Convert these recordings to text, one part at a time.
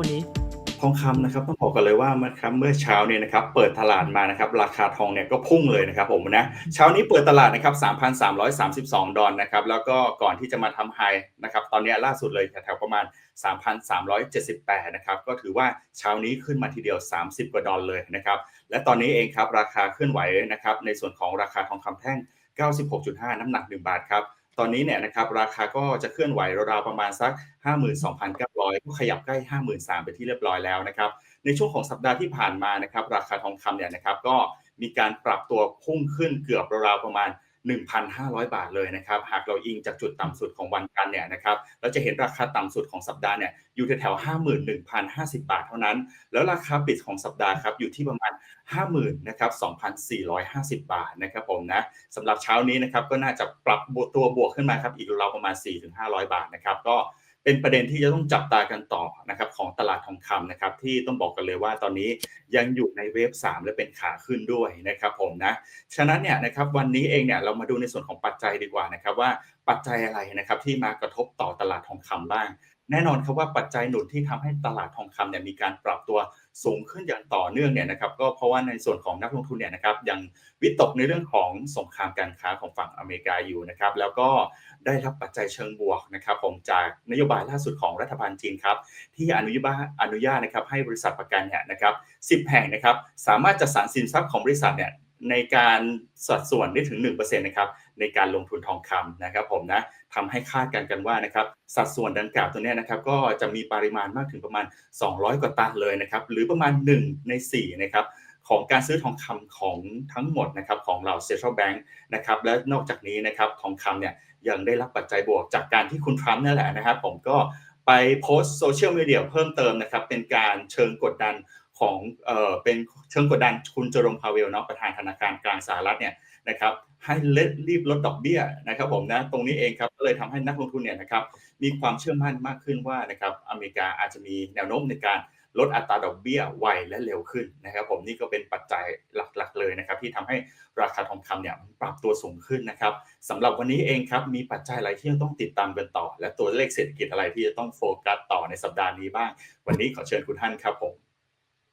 วันนี้ ทองคำนะครับต้องบอกกันเลยว่านะครับเมื่อเช้าเนี่ยนะครับเปิดตลาดมานะครับราคาทองเนี่ยก็พุ่งเลยนะครับผมนะเช้านี้เปิดตลาดนะครับ3,332 ดอลนะครับแล้วก็ก่อนที่จะมาทำไฮนะครับตอนนี้ล่าสุดเลยแถวประมาณ 3,378 นะครับก็ถือว่าเช้านี้ขึ้นมาทีเดียว 30 กว่าดอลเลยนะครับและตอนนี้เองครับราคาเคลื่อนไหวนะครับในส่วนของราคาทองคำแท่ง 96.5 น้ำหนัก 1 บาทครับ ตอนนี้เนี่ยนะครับราคาก็จะเคลื่อนไหวราวๆประมาณสัก 52,900 ก็ขยับใกล้ 53,000ไปที่เรียบร้อยแล้วนะครับในช่วงของสัปดาห์ที่ผ่านมานะครับราคาทองคำเนี่ยนะครับก็มีการปรับตัวพุ่งขึ้นเกือบราวๆประมาณ 1,500 บาทเลยนะครับ หากเราอิงจากจุดต่ำสุดของวันกันเนี่ยนะครับเราจะเห็นราคาต่ำสุดของสัปดาห์เนี่ยอยู่แถวๆ51,050 บาทเท่านั้น แล้วราคาปิดของสัปดาห์ครับอยู่ที่ประมาณ 50,000นะครับ2,450 บาทนะครับผมนะสำหรับเช้านี้นะครับก็น่าจะปรับตัวบวกขึ้นมาครับอีกราวประมาณ 4-500 บาทนะครับก็ เป็นประเด็นที่จะต้องจับตากันต่อนะครับของตลาดทองคำนะครับที่ต้องบอกกันเลยว่าตอนนี้ยังอยู่ในเวฟ3 และเป็นขาขึ้นด้วยนะครับผมนะฉะนั้นเนี่ยนะครับวันนี้เองเนี่ยเรามาดูในส่วนของปัจจัยดีกว่านะครับว่าปัจจัยอะไรนะครับที่มากระทบต่อตลาดทองคำบ้าง แน่นอนครับว่าปัจจัยหนุนที่ทำให้ตลาดทองคำเนี่ยมีการปรับตัว สูงขึ้นอย่างต่อเนื่องเนี่ยนะครับก็เพราะว่าในส่วนของนักลงทุนเนี่ยนะครับยังวิตกในเรื่องของสงครามการค้าของฝั่งอเมริกาอยู่นะครับแล้วก็ได้รับปัจจัยเชิงบวกนะครับผมจากนโยบายล่าสุดของรัฐบาลจีนครับที่อนุญาตอนุญาตนะครับให้บริษัทประกันเนี่ยนะครับ10แห่งนะครับสามารถจัดสรรสินทรัพย์ของบริษัทเนี่ยในการสัดส่วนได้ถึง1%นะครับในการลงทุนทองคำนะครับผมนะ ทำให้คาดกันกันว่านะครับสัดส่วนดังกล่าวตัวนี้นะครับก็จะมีปริมาณมากถึงประมาณ 200 กว่าตันเลยนะครับหรือประมาณ 1 ใน4นะครับของการซื้อทองคำของทั้งหมดนะครับของเราเซ็นทรัลแบงค์นะครับและนอกจากนี้นะครับทองคำเนี่ยยังได้รับปัจจัยบวกจากการที่คุณทรัมป์นั่นแหละนะครับผมก็ไปโพสต์โซเชียลมีเดียเพิ่มเติมนะครับเป็นการเชิงกดดัน ของเออเป็นเชิงกดดันคุณเจอรมพาเวลเนาะประธานธนาคารกลางสหรัฐเนี่ยนะครับให้เล็รีบลดดอกเบี้ยนะครับผมนะตรงนี้เองครับก็เลยทำให้นักลงทุนเนี่ยนะครับมีความเชื่อมั่นมากขึ้นว่านะครับอเมริกาอาจจะมีแนวโน้มในการลดอัตราดอกเบี้ยไวและเร็วขึ้นนะครับ ผมนี่ก็เป็นปัจจัยหลักๆ เลยนะครับ ที่ทำให้ราคาทองคำเนี่ยปรับตัวสูงขึ้นนะครับสำหรับวันนี้เองครับมีปัจจัยอะไรที่ต้องติดตามกันต่อ และตัวเลขเศรษฐกิจอะไรที่จะต้องโฟกัสต่อในสัปดาห์นี้บ้าง วันนี้ขอเชิญคุณท่านครับผม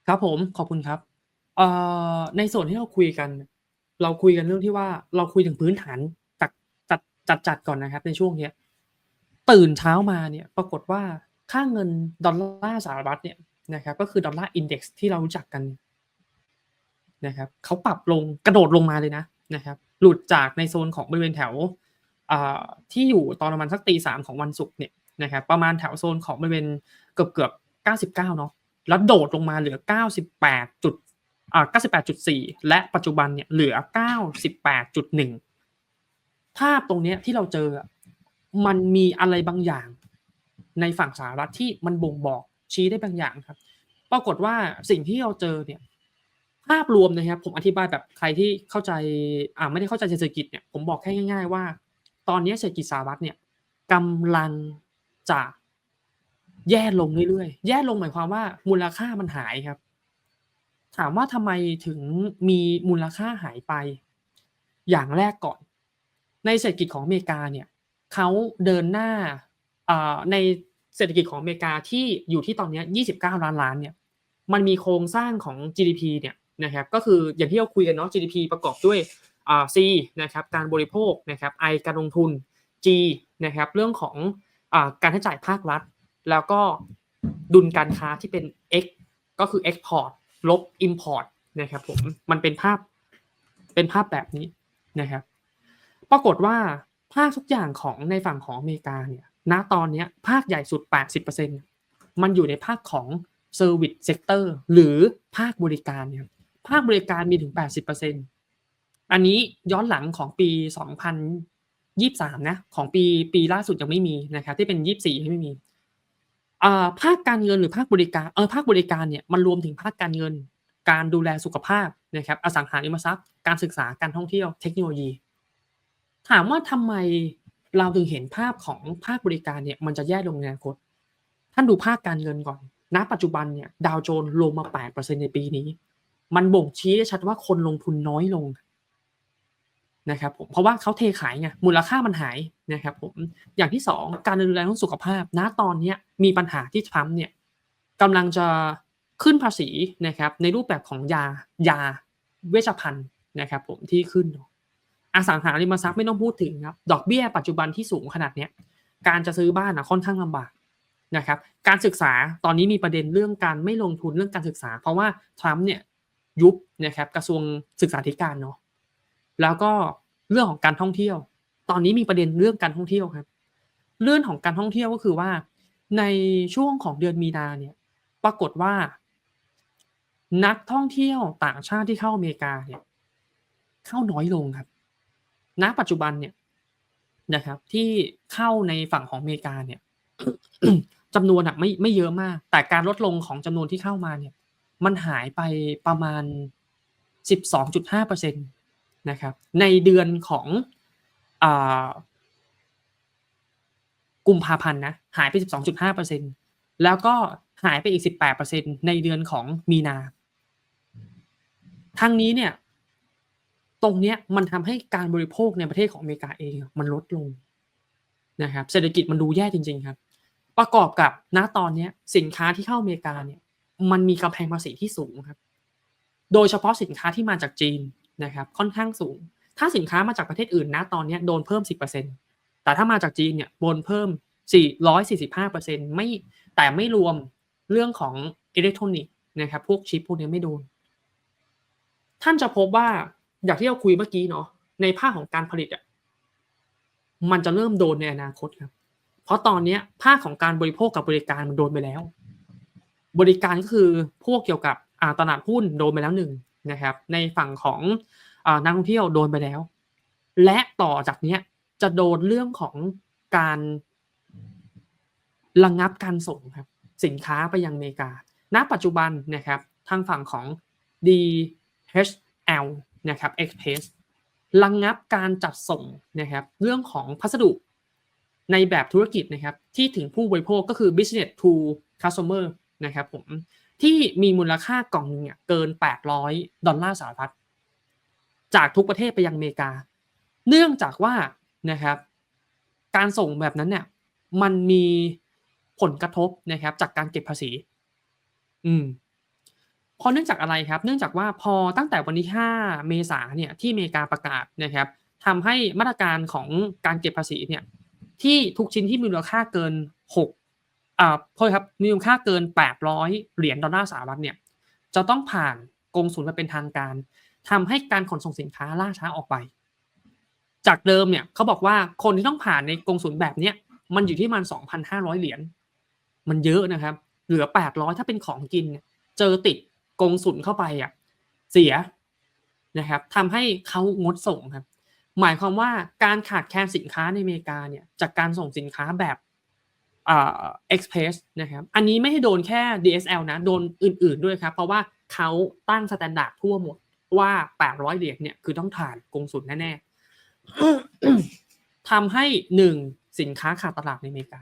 ครับผม ขอบคุณครับ เอ่อ ในส่วนที่เราคุยกัน เราคุยกันเรื่องที่ว่า เราคุยถึงพื้นฐานจากจัดจัดจัดก่อนนะครับในช่วงเนี้ย ตื่นเช้ามาเนี่ยปรากฏว่า ค่าเงินดอลลาร์สหรัฐเนี่ยนะครับ ก็คือดอลลาร์อินเด็กซ์ที่เรารู้จักกันนะครับเขาปรับลงกระโดดลงมาเลยนะนะครับ หลุดจากในโซนของบริเวณแถวที่อยู่ตอนประมาณสักตีสามของวันศุกร์เนี่ยนะครับประมาณแถวโซนของบริเวณเกือบเกือบเก้าสิบเก้าเนาะ แล้วโดดลงมาเหลือ 98จุดอ่า98.4 และปัจจุบันเนี่ยเหลือ 98.1 ภาพตรงนี้ที่เราเจอมันมีอะไรบางอย่าง ในฝั่งสหรัฐที่มันบ่งบอกชี้ได้บางอย่างครับ ปรากฏว่าสิ่งที่เราเจอเนี่ยภาพรวมนะครับผมอธิบายแบบใครที่เข้าใจอ่าไม่ได้เข้าใจเศรษฐกิจเนี่ยผมบอกแค่ง่าย ๆ ว่า ตอนนี้เศรษฐกิจสหรัฐเนี่ยกำลังจะ แย่ลงเรื่อยๆ แย่ลงหมายความว่ามูลค่ามันหายครับ ถามว่าทำไมถึงมีมูลค่าหายไป อย่างแรกก่อน ในเศรษฐกิจของอเมริกาเนี่ยเขาเดินหน้าในเศรษฐกิจของอเมริกาที่อยู่ที่ตอนนี้ 29 ล้านล้านเนี่ย มันมีโครงสร้างของ GDP เนี่ยนะครับ ก็คืออย่างที่เราคุยกันเนาะ GDP ประกอบด้วย C นะครับ การบริโภคนะครับ I การลงทุน G นะครับ เรื่องของอการใช้จ่ายภาครัฐ แล้วก็ดุลการค้าที่เป็น X ก็คือ Export ลบ Import นะครับผมมันเป็นภาพเป็นภาพแบบนี้นะครับ ปรากฏว่าภาคทุกอย่างของในฝั่งของอเมริกาเนี่ยณตอนนี้ภาคใหญ่สุด 80%มันอยู่ในภาคของ Service Sector หรือภาคบริการเนี่ยภาคบริการมีถึง 80%อันนี้ย้อนหลังของปี 2023 นะ ของปีปีล่าสุดยังไม่มีนะครับที่เป็น 24ไม่มี ภาคการเงินหรือภาคบริการเออภาคบริการเนี่ยมันรวมถึงภาคการเงิน การดูแลสุขภาพนะครับอสังหาริมทรัพย์ การศึกษาการท่องเที่ยวเทคโนโลยี ถามว่าทำไมเราถึงเห็นภาพของภาคบริการเนี่ยมันจะแย่ลงในอนาคตท่านดูภาคการเงินก่อน ณ ปัจจุบันเนี่ยดาวโจนส์ลงมา 8%ในปีนี้ มันบ่งชี้ได้ชัดว่าคนลงทุนน้อยลง นะครับผมเพราะว่าเขาเทขายไงมูลค่ามันหายนะครับผมอย่างที่สองการดูแลเรื่องสุขภาพณตอนนี้มีปัญหาที่ทรัมป์เนี่ยกำลังจะขึ้นภาษีนะครับในรูปแบบของยายาเวชภัณฑ์นะครับผมที่ขึ้นเนาะอสังหาริมทรัพย์ไม่ต้องพูดถึงครับดอกเบี้ยปัจจุบันที่สูงขนาดเนี้ยการจะซื้อบ้านนะค่อนข้างลำบากนะครับการศึกษาตอนนี้มีประเด็นเรื่องการไม่ลงทุนเรื่องการศึกษา เพราะว่าทรัมป์เนี่ยยุบนะครับกระทรวงศึกษาธิการเนาะ แล้วก็เรื่องของการท่องเที่ยว ตอนนี้มีประเด็นเรื่องการท่องเที่ยวครับ เรื่องของการท่องเที่ยวก็คือว่า ในช่วงของเดือนมีนาเนี่ย ปรากฏว่า นักท่องเที่ยวต่างชาติที่เข้าอเมริกาเนี่ย เข้าน้อยลงครับ ณ ปัจจุบันเนี่ยนะครับ ที่เข้าในฝั่งของอเมริกาเนี่ยจำนวนอะไม่ไม่เยอะมาก แต่การลดลงของจำนวนที่เข้ามาเนี่ย มันหายไปประมาณ 12.5%นะครับในเดือนของอกุมภาพันธ์นะหายไป 12.5%แล้วก็หายไปอีก 18%ในเดือนของมีนา ทั้งนี้เนี่ยตรงเนี้ยมันทำให้การบริโภคในประเทศของอเมริกาเองมันลดลงนะครับเศรษฐกิจมันดูแย่จริง ๆครับ ประกอบกับณตอนเนี้ยสินค้าที่เข้าอเมริกาเนี่ยมันมีกำแพงภาษีที่สูงครับ โดยเฉพาะสินค้าที่มาจากจีน นะครับค่อนข้างสูง ถ้าสินค้ามาจากประเทศอื่นนะตอนนี้โดนเพิ่ม 10%แต่ถ้ามาจากจีนเนี่ยโดนเพิ่ม 445%ไม่แต่ไม่รวมเรื่องของอิเล็กทรอนิกส์นะครับพวกชิปพวกนี้ไม่โดน ท่านจะพบว่าอย่างที่เราคุยเมื่อกี้เนาะในภาคของการผลิตอะมันจะเริ่มโดนในอนาคตครับ เพราะตอนนี้ภาคของการบริโภคกับบริการมันโดนไปแล้ว บริการก็คือพวกเกี่ยวกับตลาดหุ้นโดนไปแล้วหนึ่ง นะครับ ในฝั่งของอนักท่องเที่ยวโดนไปแล้ว และต่อจากเนี้ยจะโดนเรื่องของการระงงับการส่งครับสินค้าไปยังอเมริกา ณ ปัจจุบันนะครับทางฝั่งของ DHL นะครับ Express ระงงับการจัดส่งนะครับเรื่องของพัสดุในแบบธุรกิจนะครับที่ถึงผู้บริโภคก็คือ business to customer นะครับผม ที่มีมูลค่ากล่องนึงเกิน 800 ดอลลาร์สหรัฐจากทุกประเทศไปยังอเมริกา เนื่องจากว่านะครับ การส่งแบบนั้นเนี่ยมันมีผลกระทบนะครับ จากการเก็บภาษี อืมเพราะเนื่องจากอะไรครับ เนื่องจากว่าพอตั้งแต่วันที่ 5 เมษาเนี่ยที่อเมริกาประกาศนะครับทำให้มาตรการของการเก็บภาษีเนี่ยที่ทุกชิ้นที่มีมูลค่าเกิน 6 อ่าโทษครับมีมูลค่าเกิน 800 เหรียญดอลลาร์สหรัฐเนี่ยจะต้องผ่านกงสุลมาเป็นทางการทำให้การขนส่งสินค้าล่าช้าออกไป จากเดิมเนี่ยเขาบอกว่าคนที่ต้องผ่านในกงสุลแบบเนี้ยมันอยู่ที่มัน 2,500 เหรียญมันเยอะนะครับ เหลือ 800 ถ้าเป็นของกิน เจอติดกงสุลเข้าไปอะเสียนะครับทำให้เขางดส่งครับ หมายความว่าการขาดแคลนสินค้าในอเมริกาเนี่ยจากการส่งสินค้าแบบ เอ็กเพรสนะครับ อันนี้ไม่ให้โดนแค่ DSL นะ โดนอื่นๆด้วยครับ เพราะว่าเขาตั้งสแตนดาร์ดทั่วหมดว่า 800 เหรียญเนี่ยคือต้องผ่านกงสุลแน่ๆทำให้หนึ่งสินค้าขาดตลาดในอเมริกา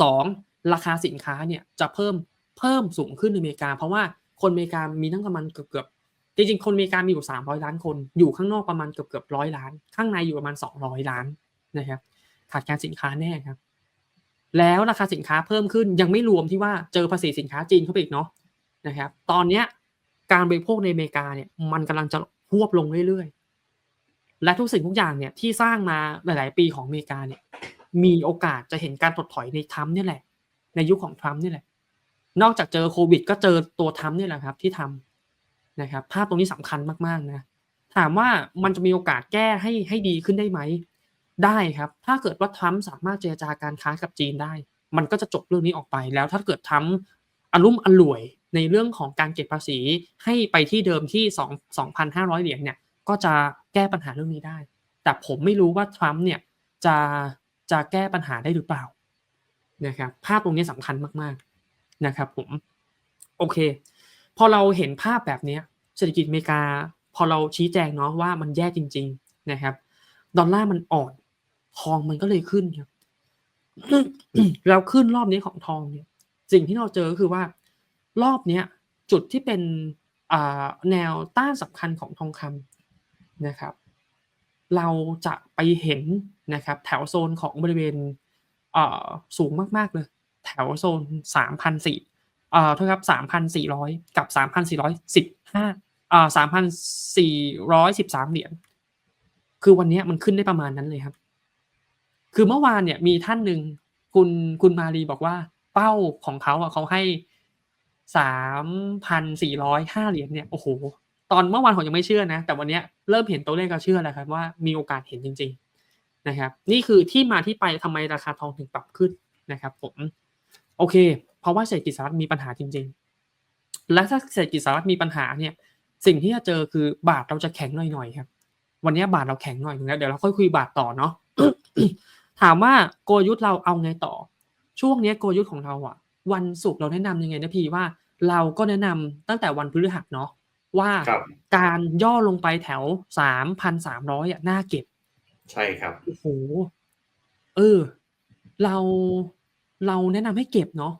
สองราคาสินค้าเนี่ยจะเพิ่มเพิ่มสูงขึ้นในอเมริกา เพราะว่าคนอเมริกามีทั้งประมาณเกือบเกือบจริงๆคนอเมริกามีอยู่ 300 ล้านคน อยู่ข้างนอกประมาณเกือบเกือบร้อยล้าน ข้างในอยู่ประมาณ 200 ล้านนะครับขาดการสินค้าแน่ครับ แล้วราคาสินค้าเพิ่มขึ้นยังไม่รวมที่ว่าเจอภาษีสินค้าจีนเข้าไปอีกเนาะนะครับตอนเนี้ยการบริโภคในอเมริกาเนี่ยมันกำลังจะหวบลงเรื่อยๆ และทุกสิ่งทุกอย่างเนี่ยที่สร้างมาหลาย ๆ ปีของอเมริกาเนี่ยมีโอกาสจะเห็นการถดถอยในทรัมป์เนี่ยแหละ ในยุคของทรัมป์นี่แหละ นอกจากเจอโควิด ก็เจอตัวทรัมป์นี่แหละครับที่ทำนะครับภาพตรงนี้สำคัญมากๆนะถามว่ามันจะมีโอกาสแก้ให้ให้ดีขึ้นได้ไหม ได้ครับ ถ้าเกิดว่าทรัมป์สามารถเจรจาการค้ากับจีนได้ มันก็จะจบเรื่องนี้ออกไป แล้วถ้าเกิดทรัมป์อารมุ่มอร่วยในเรื่องของการเก็บภาษีให้ไปที่เดิมที่2 2,500 เหรียญเนี่ย ก็จะแก้ปัญหาเรื่องนี้ได้ แต่ผมไม่รู้ว่าทรัมป์เนี่ยจะจะแก้ปัญหาได้หรือเปล่านะครับ ภาพตรงนี้สำคัญมากๆนะครับ ผม โอเค พอเราเห็นภาพแบบนี้เศรษฐกิจอเมริกา พอเราชี้แจงเนาะว่ามันแย่จริง ๆ นะครับ ดอลลาร์มันอ่อน ทองมันก็เลยขึ้นครับแล้วขึ้นรอบนี้ของทองเนี่ย สิ่งที่เราเจอคือว่า รอบเนี้ย จุดที่เป็นแนวต้านสำคัญของทองคำนะครับ เราจะไปเห็นนะครับ แถวโซนของบริเวณสูงมากๆเลย แถวโซน 3,400เอ่อโทษครับ3,400 กับ 3,415อ่า3,413 เหรียญ คือวันเนี้ยมันขึ้นได้ประมาณนั้นเลยครับ คือเมื่อวานเนี่ยมีท่านหนึ่งคุณคุณมารีบอกว่า เป้าของเขาอะเขาให้3,405เหรียญเนี่ยโอ้โหตอนเมื่อวานผมยังไม่เชื่อนะ แต่วันนี้เริ่มเห็นตัวเลขก็เชื่อแล้วครับว่ามีโอกาสเห็นจริง ๆนะครับ นี่คือที่มาที่ไปทำไมราคาทองถึงปรับขึ้นนะครับผมโอเค เพราะว่าเศรษฐกิจสหรัฐมีปัญหาจริง ๆ และถ้าเศรษฐกิจสหรัฐมีปัญหาเนี่ย สิ่งที่จะเจอคือบาทเราจะแข็งหน่อยๆครับ วันนี้บาทเราแข็งหน่อยนึงแล้วเดี๋ยวเราค่อยคุยบาทต่อเนาะ ถามว่าโกลยุทธ์เราเอาไงต่อ ช่วงนี้โกลยุทธ์ของเราอะวันศุกร์เราแนะนำยังไงนะพี่ว่า เราก็แนะนำตั้งแต่วันพฤหัสเนาะว่าครับการย่อลงไปแถวสามพันสามร้อยอะน่าเก็บ ใช่ครับโอ้โหเออ เราเราแนะนำให้เก็บเนาะ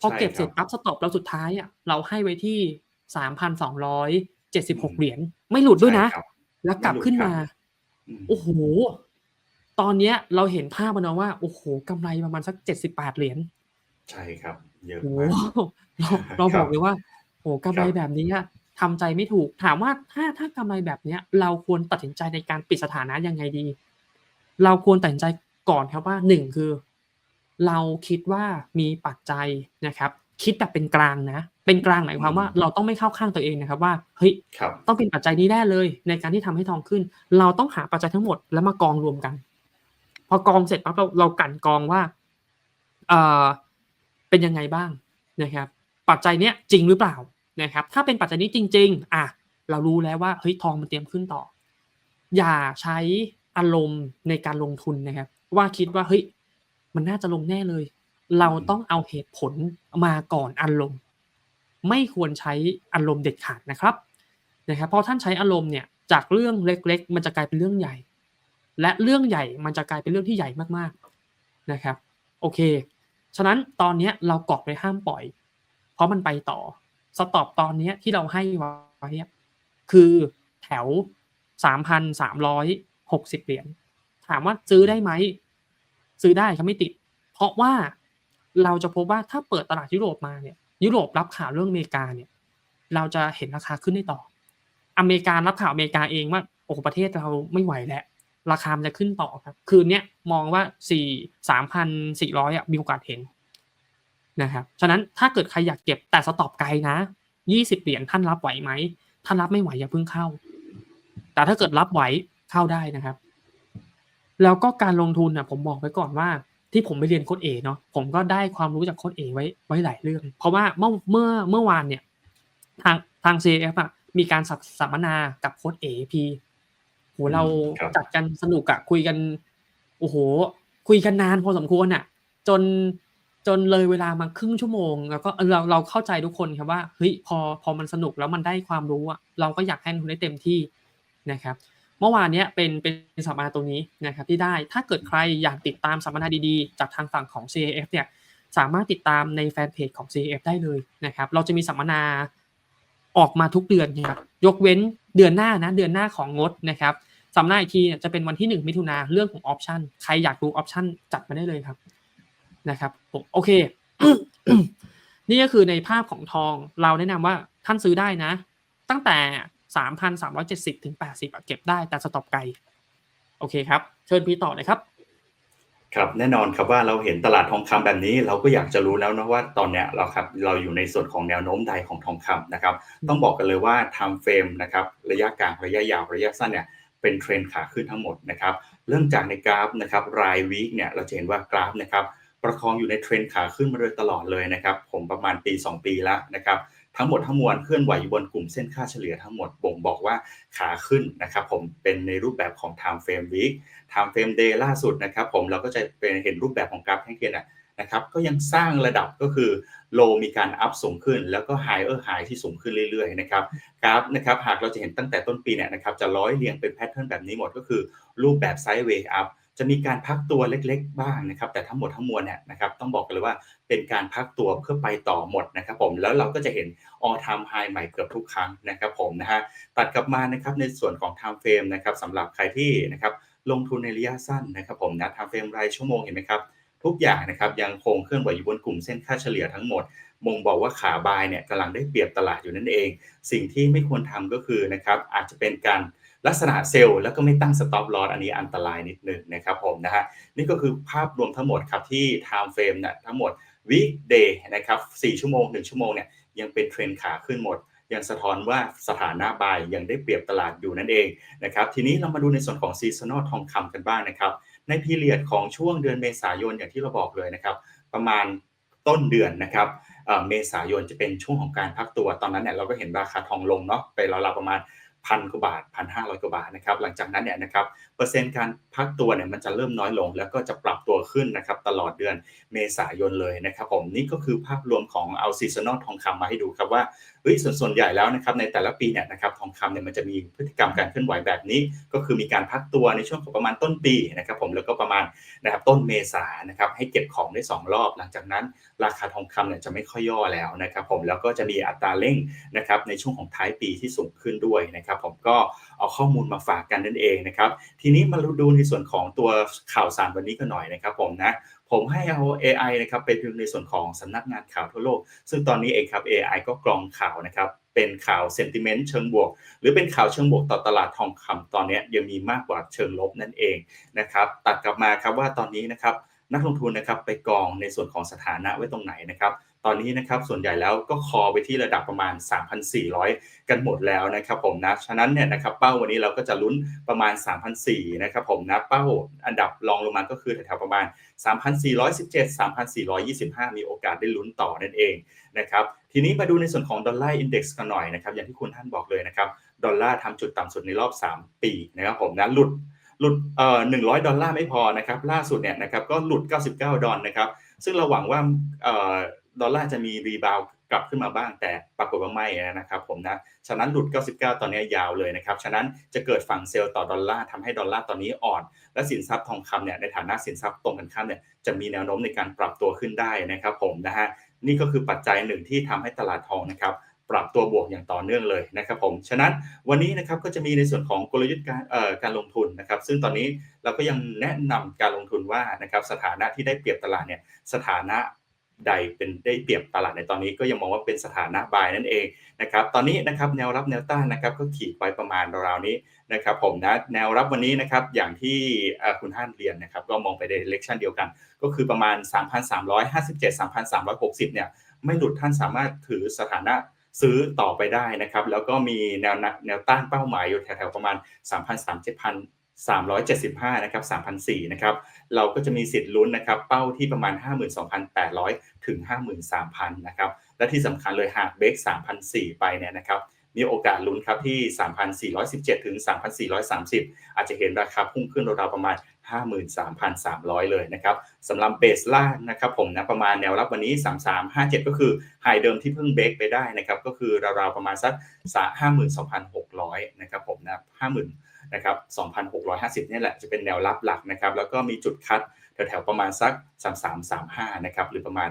พอเก็บใช่เสร็จครับปั๊บสต็อปเราสุดท้ายอะเราให้ไว้ที่สามพันสองร้อยเจ็ดสิบหกเหรียญไม่หลุดด้วยนะใช่ครับแล้วกลับขึ้นมาอืมโอ้โห ตอนเนี้ยเราเห็นภาพมันนะว่า โอ้โหกำไรประมาณสักเจ็ดสิบแปดเหรียญใช่ครับ เยอะโอ้โหมากเราเราครับบอกเลยว่าโอ้โหกำไรครับแบบนี้อะทำใจไม่ถูก ถามว่าถ้าถ้ากำไรแบบเนี้ย เราควรตัดสินใจในการปิดสถานะยังไงดี เราควรตัดสินใจก่อนครับว่าหนึ่งคือ เราคิดว่ามีปัจจัยนะครับ คิดแบบเป็นกลางนะ เป็นกลางหมายความว่า เราต้องไม่เข้าข้างตัวเองนะครับ ว่าเฮ้ยครับต้องเป็นปัจจัยนี้แน่เลย ในการที่ทำให้ทองขึ้น เราต้องหาปัจจัยทั้งหมดแล้วมากองรวมกัน พอกองเสร็จปั๊บเราเรากันกองว่าเออเป็นยังไงบ้างนะครับ ปัจจัยเนี้ยจริงหรือเปล่านะครับ ถ้าเป็นปัจจัยนี้จริง ๆ อะเรารู้แล้วว่าเฮ้ยทองมันเตรียมขึ้นต่อ อย่าใช้อารมณ์ในการลงทุนนะครับ ว่าคิดว่าเฮ้ยมันน่าจะลงแน่เลย เราต้องเอาเหตุผลมาก่อนอารมณ์ ไม่ควรใช้อารมณ์เด็ดขาดนะครับนะครับพราะท่านใช้อารมณ์เนี่ยจากเรื่องเล็ก ๆ มันจะกลายเป็นเรื่องใหญ่ และเรื่องใหญ่มันจะกลายเป็นเรื่องที่ใหญ่มากๆนะครับ โอเค ฉะนั้นตอนนี้เรากอดไว้ห้ามปล่อย เพราะมันไปต่อ สต็อปตอนนี้ที่เราให้ไว้อะคือแถวสามพันสามร้อยหกสิบเหรียญ ถามว่าซื้อได้ไหม ซื้อได้ครับไม่ติด เพราะว่าเราจะพบว่าถ้าเปิดตลาดยุโรปมาเนี่ย ยุโรปรับข่าวเรื่องอเมริกาเนี่ย เราจะเห็นราคาขึ้นได้ต่อ อเมริการับข่าวอเมริกาเองว่าโอ้โหประเทศเราไม่ไหวแล้ว ราคามันจะขึ้นต่อครับ คืนเนี้ยมองว่าสี่สามพันสี่ร้อยอะมีโอกาสเห็นนะครับฉะนั้นถ้าเกิดใครอยากเก็บแต่สต็อปไกลนะยี่สิบเหรียญท่านรับไหวไหมถ้ารับไม่ไหวอย่าเพิ่งเข้า แต่ถ้าเกิดรับไหวเข้าได้นะครับ แล้วก็การลงทุนนะผมบอกไว้ก่อนว่า ที่ผมไปเรียนโค้ดเอเนาะผมก็ได้ความรู้จากโค้ดเอไว้ไว้หลายเรื่อง เพราะว่าเมื่อเมื่อเมื่อวานเนี่ยทางทาง CF อะมีการสัมมนากับโค้ดเอพี โหเราครับจัดกันสนุกอะคุยกัน โอ้โห คุยกันนานพอสมควรอะจนจนเลยเวลามาครึ่งชั่วโมง แล้วก็เออเราเราเข้าใจทุกคนครับว่าเฮ้ยพอพอมันสนุกแล้วมันได้ความรู้อะเราก็อยากให้ลงทุนได้เต็มที่นะครับ เมื่อวานเนี้ยเป็นเป็นสัมมนาตรงนี้นะครับ ที่ได้ถ้าเกิดใครอยากติดตามสัมมนาดีๆ จากทางฝั่งของ CAF เนี่ยสามารถติดตามในแฟนเพจของ CAF ได้เลยนะครับ เราจะมีสัมมนา ออกมาทุกเดือนนะครับยกเว้นเดือนหน้านะเดือนหน้าของงดนะครับสัมมนาอีกทีเนี่ยจะเป็นวันที่หนึ่งมิถุนาเรื่องของออปชันใครอยากดูออปชันจัดมาได้เลยครับนะครับผมโอเค นี่ก็คือในภาพของทองเราแนะนำว่าท่านซื้อได้นะ ตั้งแต่สามพันสามร้อยเจ็ดสิบถึงแปดสิบเก็บได้แต่สต็อปไกล โอเคครับ เชิญพี่ต่อเลยครับ ครับแน่นอนครับว่าเราเห็นตลาดทองคำแบบนี้ เราก็อยากจะรู้แล้วนะว่าตอนเนี้ยเราครับเราอยู่ในส่วนของแนวโน้มใดของทองคำนะครับ ต้องบอกกันเลยว่า time frame นะครับระยะกลางระยะยาวระยะสั้นเนี่ยเป็นเทรนด์ขาขึ้นทั้งหมดนะครับเริ่มจากในกราฟนะครับรายวีคเนี่ยเราจะเห็นว่ากราฟนะครับประคองอยู่ในเทรนด์ขาขึ้นมาโดยตลอดเลยนะครับ ผมประมาณปี 2 ปีแล้วนะครับ ทั้งหมดทั้งมวลเคลื่อนไหวอยู่บนกลุ่มเส้นค่าเฉลี่ยทั้งหมดบ่งบอกว่าขาขึ้นนะครับผมเป็นในรูปแบบของ time frame week time frame day ล่าสุดนะครับผมเราก็จะเป็นเห็นรูปแบบของกราฟแท่งเทียนนะครับก็ยังสร้างระดับก็คือ low มีการอัพสูงขึ้น แล้วก็ higher high ที่สูงขึ้นเรื่อยๆนะครับกราฟนะครับหากเราจะเห็นตั้งแต่ต้นปีเนี่ยนะครับจะร้อยเรียงเป็นแพทเทิร์นแบบนี้หมดก็คือรูปแบบ sideways up จะมีการพักตัวเล็กๆ บ้างนะครับ แต่ทั้งหมดทั้งมวลเนี่ยนะครับต้องบอกกันเลยว่าเป็นการพักตัวเพื่อไปต่อหมดนะครับผมแล้วเราก็จะเห็น all time high ใหม่เกือบทุกครั้งนะครับผมนะฮะตัดกลับมานะครับในส่วนของ time frame นะครับสำหรับใครที่นะครับลงทุนในระยะสั้นนะครับผมนะ time frame รายชั่วโมงเห็นไหมครับทุกอย่างนะครับยังคงเคลื่อนไหวอยู่บนกลุ่มเส้นค่าเฉลี่ยทั้งหมดบ่งบอกว่าขาบายเนี่ยกำลังได้เปรียบตลาดอยู่นั่นเอง สิ่งที่ไม่ควรทำก็คือนะครับอาจจะเป็นการ ลักษณะเซลล์แล้วก็ไม่ตั้งสต็อปลอสอันนี้อันตรายนิดหนึ่งนะครับผมนะฮะนี่ก็คือภาพรวมทั้งหมดครับที่ time frame เนี่ยทั้งหมด weekday นะครับ4ชั่วโมง 1 ชั่วโมงเนี่ยยังเป็นเทรนขาขึ้นหมด ยังสะท้อนว่าสถานะบายยังได้เปรียบตลาดอยู่นั่นเองนะครับทีนี้เรามาดูในส่วนของซีซันอลทองคำกันบ้างนะครับในพีเรียดของช่วงเดือนเมษายนอย่างที่เราบอกเลยนะครับประมาณต้นเดือนนะครับเมษายนจะเป็นช่วงของการพักตัวตอนนั้นเนี่ยเราก็เห็นราคาทองลงเนาะไปราวๆประมาณ พันกว่าบาทพันห้าร้อยกว่าบาทนะครับหลังจากนั้นเนี่ยนะครับ ปอร์เซ็นต์การพักตัวเนี่ยมันจะเริ่มน้อยลง แล้วก็จะปรับตัวขึ้นนะครับตลอดเดือนเมษายนเลยนะครับผมนี่ก็คือภาพรวมของเอาซีซันอลทองคำมาให้ดูครับว่าเฮ้ยส่วนส่วนใหญ่แล้วนะครับในแต่ละปีเนี่ยนะครับทองคำเนี่ยมันจะมีพฤติกรรมการเคลื่อนไหวแบบนี้ ก็คือมีการพักตัวในช่วงของประมาณต้นปีนะครับผมแล้วก็ประมาณนะครับต้นเมษานะครับให้เก็บของได้ 2 รอบ หลังจากนั้นราคาทองคำเนี่ยจะไม่ค่อยย่อแล้วนะครับผมแล้วก็จะมีอัตราเร่งนะครับในช่วงของท้ายปีที่สูงขึ้นด้วยนะครับผมก็เอาข้อมูลมาฝากกันนั่นเองนะครับทีนี้มาดูในส่วนของตัวข่าวสารวันนี้กันหน่อยนะครับผมนะผมให้เอา AI นะครับไปดูในส่วนของสำนักงานข่าวทั่วโลก ซึ่งตอนนี้เองครับ AI ก็กรองข่าวนะครับเป็นข่าวเซนติเมนต์เชิงบวก หรือเป็นข่าวเชิงบวกต่อตลาดทองคำตอนนี้ยังมีมากกว่าเชิงลบนั่นเองนะครับตัดกลับมาครับว่าตอนนี้นะครับนักลงทุนนะครับไปกองในส่วนของสถานะไว้ตรงไหนนะครับ ตอนนี้นะครับส่วนใหญ่แล้วก็คอไปที่ระดับประมาณ 3,400 กันหมดแล้วนะครับผมนะฉะนั้นเนี่ยนะครับเป้าวันนี้เราก็จะลุ้นประมาณ 3,400นะครับผมนะเป้าอันดับรองลงมาก็คือแถวๆประมาณ 3,417 3,425 มีโอกาสได้ลุ้นต่อนั่นเองนะครับทีนี้มาดูในส่วนของดอลลาร์อินเด็กซ์กันหน่อยนะครับอย่างที่คุณท่านบอกเลยนะครับดอลลาร์ทำจุดต่ำสุดในรอบ 3 ปีนะครับผมนะหลุดหลุดเอ่อ100ดอลลาร์ไม่พอนะครับล่าสุดเนี่ยนะครับก็หลุด 99 ดอลนะครับซึ่งเราหวังว่าเอ่อ ดอลลาร์จะมีรีบาวกลับขึ้นมาบ้างแต่ปรากฏว่าไม่นะครับผมนะฉะนั้นหลุด 99 ตอนนี้ยาวเลยนะครับฉะนั้นจะเกิดฝั่งเซลล์ต่อดอลลาร์ทำให้ดอลลาร์ตอนนี้อ่อน และสินทรัพย์ทองคำเนี่ยในฐานะสินทรัพย์ตรงกันข้ามเนี่ยจะมีแนวโน้มในการปรับตัวขึ้นได้นะครับผมนะฮะนี่ก็คือปัจจัยหนึ่งที่ทำให้ตลาดทองนะครับปรับตัวบวกอย่างต่อเนื่องเลยนะครับผม ฉะนั้นวันนี้นะครับก็จะมีในส่วนของกลยุทธ์การเอ่อการลงทุนนะครับ ซึ่งตอนนี้เราก็ยังแนะนำการลงทุนว่านะครับสถานะที่ได้เปรียบตลาดเนี่ยสถานะ ใดเป็นได้เปรียบตลาดในตอนนี้ก็ยังมองว่าเป็นสถานะบายนั่นเองนะครับตอนนี้นะครับแนวรับแนวต้านนะครับก็ขีดไว้ประมาณราวๆนี้นะครับผมนะแนวรับวันนี้นะครับอย่างที่คุณท่านเรียนนะครับก็มองไปในเลคชันเดียวกัน ก็คือประมาณ 3,357 3,360เนี่ยไม่หลุดท่านสามารถถือสถานะซื้อต่อไปได้นะครับแล้วก็มีแนวแนวต้านเป้าหมายอยู่แถวๆประมาณ 3,300 375นะครับ3,004นะครับเราก็จะมีสิทธิ์ลุ้นนะครับเป้าที่ประมาณ 52,800 ถึง 53,000นะครับและที่สำคัญเลยหากเบรก3,004 ไปเนี่ยนะครับมีโอกาสลุ้นครับที่ 3,417 ถึง 3,430 อาจจะเห็นราคาพุ่งขึ้นราวๆประมาณ 53,300 เลยนะครับสำหรับเบสล่างนะครับผมนะประมาณแนวรับวันนี้ 3357 ก็คือไฮเดิมที่เพิ่งเบรกไปได้นะครับก็คือราวๆประมาณสัก 52,600 นะครับผมนะ50,000 นะครับ 2,650 นี่แหละจะเป็นแนวรับหลักนะครับ แล้วก็มีจุดคัดแถวๆประมาณสัก 3335 นะครับ หรือประมาณ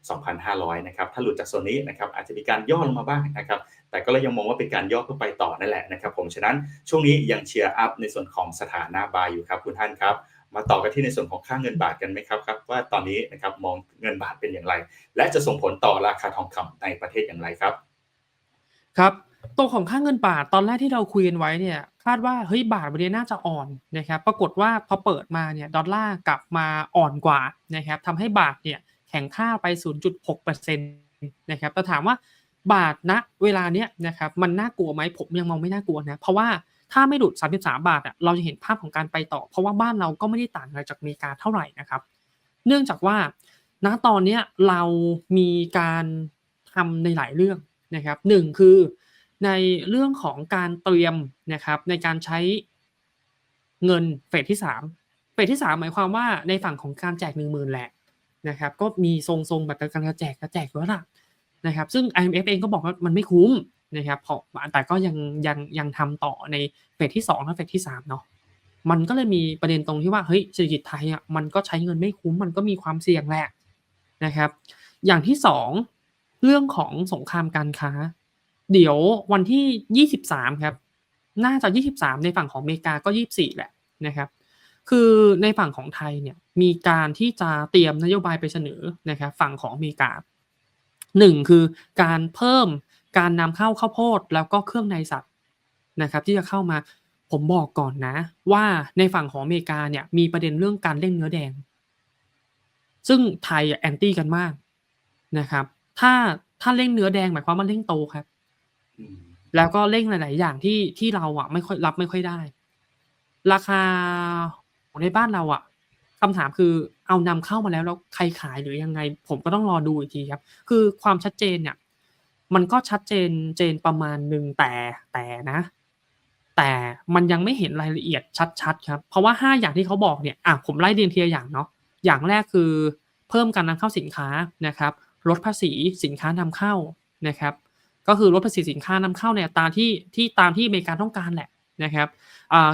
52,500 นะครับ ถ้าหลุดจากโซนนี้นะครับ อาจจะมีการย่อลงมาบ้างนะครับ แต่ก็เลยยังมองว่าเป็นการย่อเพื่อไปต่อนั่นแหละนะครับ ผม ฉะนั้นช่วงนี้ยังเชียร์อัพในส่วนของสถานะบายอยู่ครับคุณท่านครับ มาต่อกันที่ในส่วนของค่าเงินบาทกันไหมครับครับ ว่าตอนนี้นะครับมองเงินบาทเป็นอย่างไร และจะส่งผลต่อราคาทองคำในประเทศอย่างไรครับ ครับ ตัวของค่าเงินบาทตอนแรกที่เราคุยกันไว้เนี่ย คาดว่าเฮ้ยบาทวันนี้น่าจะอ่อนนะครับ ปรากฏว่าพอเปิดมาเนี่ยดอลลาร์กลับมาอ่อนกว่านะครับทำให้บาทเนี่ยแข็งค่าไป 0.6%นะครับแต่ถามว่าบาทณเวลาเนี้ยนะครับมันน่ากลัวไหมผมยังมองไม่น่ากลัวนะเพราะว่าถ้าไม่หลุด 33 บาทอะเราจะเห็นภาพของการไปต่อ เพราะว่าบ้านเราก็ไม่ได้ต่างอะไรจากอเมริกาเท่าไหร่นะครับ เนื่องจากว่าณตอนเนี้ยเรามีการทำในหลายเรื่องนะครับหนึ่งคือ ในเรื่องของการเตรียมนะครับในการใช้เงินเฟสที่ 3 เฟสที่ 3 หมายความว่าในฝั่งของการแจก 1 0,000แหละนะครับก็มีทรงๆแบบการแจกกระแจกแล้วล่ะนะครับซึ่ง IMF เองก็บอกว่ามันไม่คุ้มนะครับเพราะแต่ก็ยังยังยังทำต่อในเฟสที่2และเฟสที่3เนาะมันก็เลยมีประเด็นตรงที่ว่าเฮ้ยเศรษฐกิจไทยอะมันก็ใช้เงินไม่คุ้มมันก็มีความเสี่ยงแหละนะครับ อย่างที่ 2 เรื่องของสงครามการค้า เดี๋ยววันที่ 23 ครับ น่าจะ 23 ในฝั่งของอเมริกาก็ 24 แหละนะครับ คือในฝั่งของไทยเนี่ยมีการที่จะเตรียมนโยบายไปเสนอนะครับฝั่งของอเมริกาหนึ่งคือการเพิ่มการนำเข้าข้าวโพดแล้วก็เครื่องในสัตว์นะครับ ที่จะเข้ามาผมบอกก่อนนะ ว่าในฝั่งของอเมริกาเนี่ยมีประเด็นเรื่องการเล่นเนื้อแดง ซึ่งไทยแอนตี้กันมากนะครับ ถ้าถ้าเล่งเนื้อแดงหมายความว่าเล่งโตครับ แล้วก็เร่งหลาย ๆ อย่างที่ที่เราอะไม่ค่อยรับไม่ค่อยได้ ราคาในบ้านเราอะคำถามคือเอานำเข้ามาแล้วแล้วใครขายหรือยังไง ผมก็ต้องรอดูอีกทีครับ คือความชัดเจนเนี่ย มันก็ชัดเจนเจนประมาณหนึ่งแต่แต่นะ แต่มันยังไม่เห็นรายละเอียดชัด ๆ ครับ เพราะว่าห้าอย่างที่เขาบอกเนี่ยอะผมไล่เรียงทีละอย่างเนาะอย่างแรกคือ เพิ่มการนำเข้าสินค้านะครับลดภาษีสินค้านำเข้านะครับ ก็คือลดภาษีสินค้านำเข้าในอัตราที่ที่ตามที่อเมริกาต้องการแหละนะครับ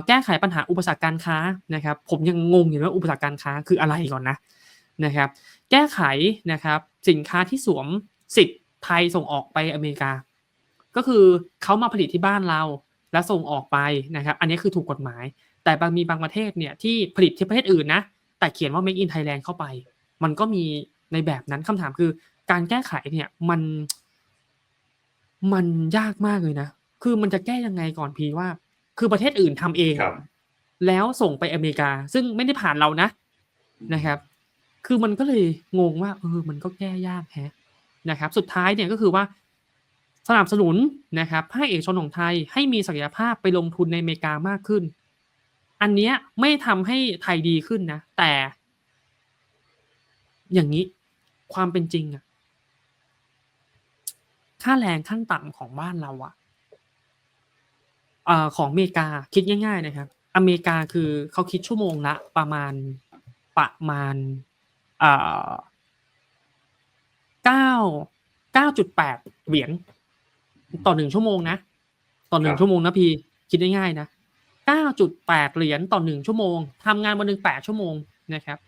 แก้ไขปัญหาอุปสรรคการค้านะครับ ผมยังงงอยู่ว่าอุปสรรคการค้าคืออะไรก่อนนะนะครับ แก้ไขนะครับสินค้าที่สวมสิทธิ์ไทยส่งออกไปอเมริกา ก็คือเขามาผลิตที่บ้านเราแล้วส่งออกไปนะครับ อันนี้คือถูกกฎหมาย แต่บางมีบางประเทศเนี่ยที่ผลิตที่ประเทศอื่นนะแต่เขียนว่า make in Thailand เข้าไป มันก็มีในแบบนั้นคำถามคือการแก้ไขเนี่ยมัน มันยากมากเลยนะ คือมันจะแก้ยังไงก่อนพีว่า คือประเทศอื่นทำเองครับแล้วส่งไปอเมริกา ซึ่งไม่ได้ผ่านเรานะนะครับ คือมันก็เลยงงว่าเออมันก็แก้ยากแฮะนะครับ สุดท้ายเนี่ยก็คือว่าสนับสนุนนะครับภาคเอกชนของไทยให้มีศักยภาพไปลงทุนในอเมริกามากขึ้น อันเนี้ยไม่ทำให้ไทยดีขึ้นนะ แต่ อย่างนี้ความเป็นจริงอะ ค่าแรงขั้นต่ำของบ้านเราอะเอ่อของอเมริกาคิดง่าย ๆ นะครับ อเมริกาคือเขาคิดชั่วโมงละประมาณประมาณเอ่อเก้าเก้าจุดแปดเหรียญต่อหนึ่งชั่วโมงนะ ต่อหนึ่คงรับชั่วโมงนะพี่คิดง่ายๆนะเก้าจุดแปดเหรียญต่อหนึ่งชั่วโมงทำงานวันหนึ่งแปดชั่วโมงนะครับ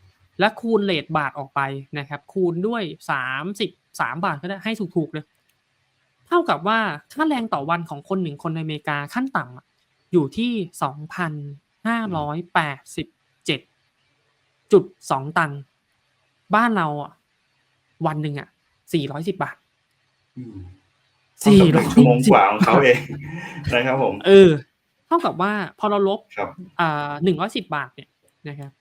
และคูณเลทบาทออกไปนะครับ คูณด้วยสามสิบสามบาทก็ได้ให้ถูกๆเลยเท่ากับว่าค่าแรงต่อวันของคนหนึ่งคนในอเมริกาขั้นต่ำอะอยู่ที่สองพันห้าร้อยแปดสิบเจ็ดจุดสองตังค์บ้านเราอะ วันหนึ่งอะสี่ร้อยสิบบาทอืมสี่เท่ากับหร้นึ่องยชั่วโมงกว่าของเขาเองนะครับผม เออ เท่ากับว่าพอเราลบครับอ่าหนึ่งร้อยสิบบาทเนี่ยนะครับ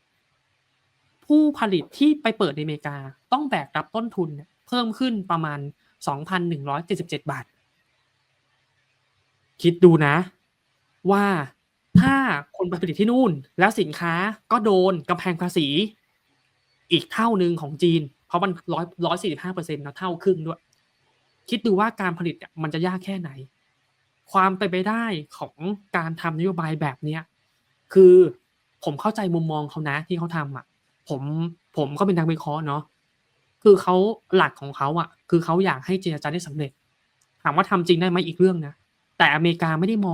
ผู้ผลิตที่ไปเปิดในอเมริกาต้องแบกรับต้นทุนเนี่ยเพิ่มขึ้นประมาณ สองพันหนึ่งร้อยเจ็ดสิบาท คิดดูนะ ว่าถ้าคนไปผลิตที่นู่น แล้วสินค้าก็โดนกำแพงภาษี อีกเท่าหนึ่งของจีน เพราะมันร้อยร้อยสี่สิบห้าเปอร์เซ็นต์นะเท่าครึ่งด้วย คิดดูว่าการผลิตมันจะยากแค่ไหน ความเป็นไปได้ของการทำนโยบายแบบเนี้ยคือผมเข้าใจมุมมองเขานะที่เขาทำอะ ผมผมก็เป็นนักวิเคราะห์เนาะ คือเขาหลักของเขาอะ คือเขาอยากให้เจรจาได้สำเร็จ ถามว่าทำจริงได้ไหมอีกเรื่องนะ แต่อเมริกาไม่ได้มอง